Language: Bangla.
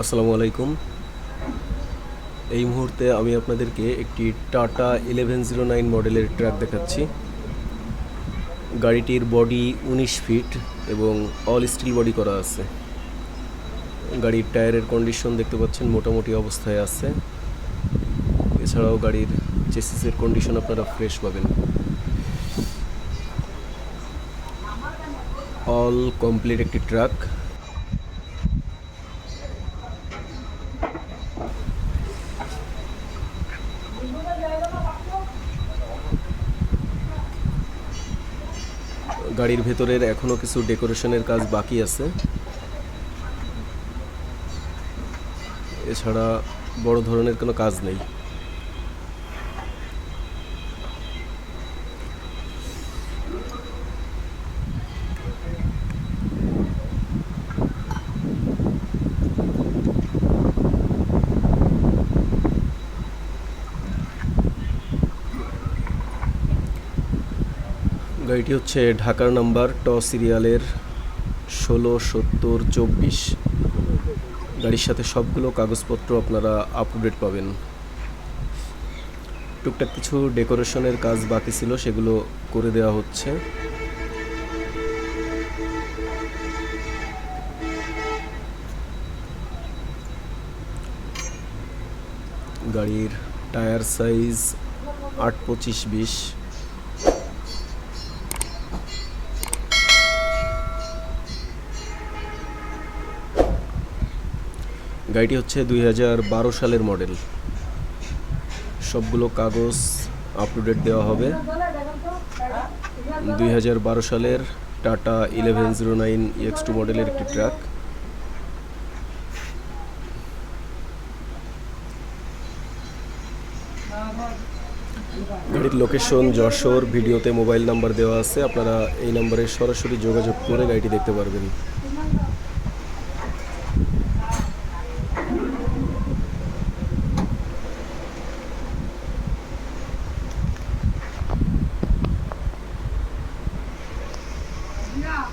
আসসালামু আলাইকুম। এই মুহূর্তে আমি আপনাদেরকে একটি টাটা ইলেভেন জিরো নাইন মডেলের ট্রাক দেখাচ্ছি। গাড়িটির বডি উনিশ ফিট এবং অল স্টিল বডি করা আছে। গাড়ির টায়ারের কন্ডিশন দেখতে পাচ্ছেন, মোটামুটি অবস্থায় আছে। এছাড়াও গাড়ির চেসিসের কন্ডিশন আপনারা ফ্রেশ পাবেন। অল কমপ্লিট একটি ট্রাক। গাড়ির ভেতরের এখনও কিছু ডেকোরেশনের কাজ বাকি আছে। এছাড়া বড় ধরনের কোনো কাজ নেই। গাড়িটি হচ্ছে ঢাকার নাম্বার, ট সিরিয়ালের ষোলো, সত্তর, চব্বিশ। গাড়ির সাথে সবগুলো কাগজপত্র আপনারা আপ টু ডেট পাবেন। টুকটাক কিছু ডেকোরেশনের কাজ বাকি ছিল, সেগুলো করে দেওয়া হচ্ছে। গাড়ির টায়ার সাইজ আট পঁচিশ বিশ। গাড়িটি হচ্ছে দুই হাজার বারো সালের মডেল। সবগুলো কাগজ আপ টু ডেট দেওয়া হবে। দুই হাজার বারো সালের Tata eleven zero nine X two মডেলের একটি ট্রাক। গাড়ির লোকেশন যশোর, ভিডিওতে মোবাইল নাম্বার দেওয়া আছে। আপনারা এই নাম্বারে সরাসরি যোগাযোগ করে গাড়িটি দেখতে পারবেন। 你看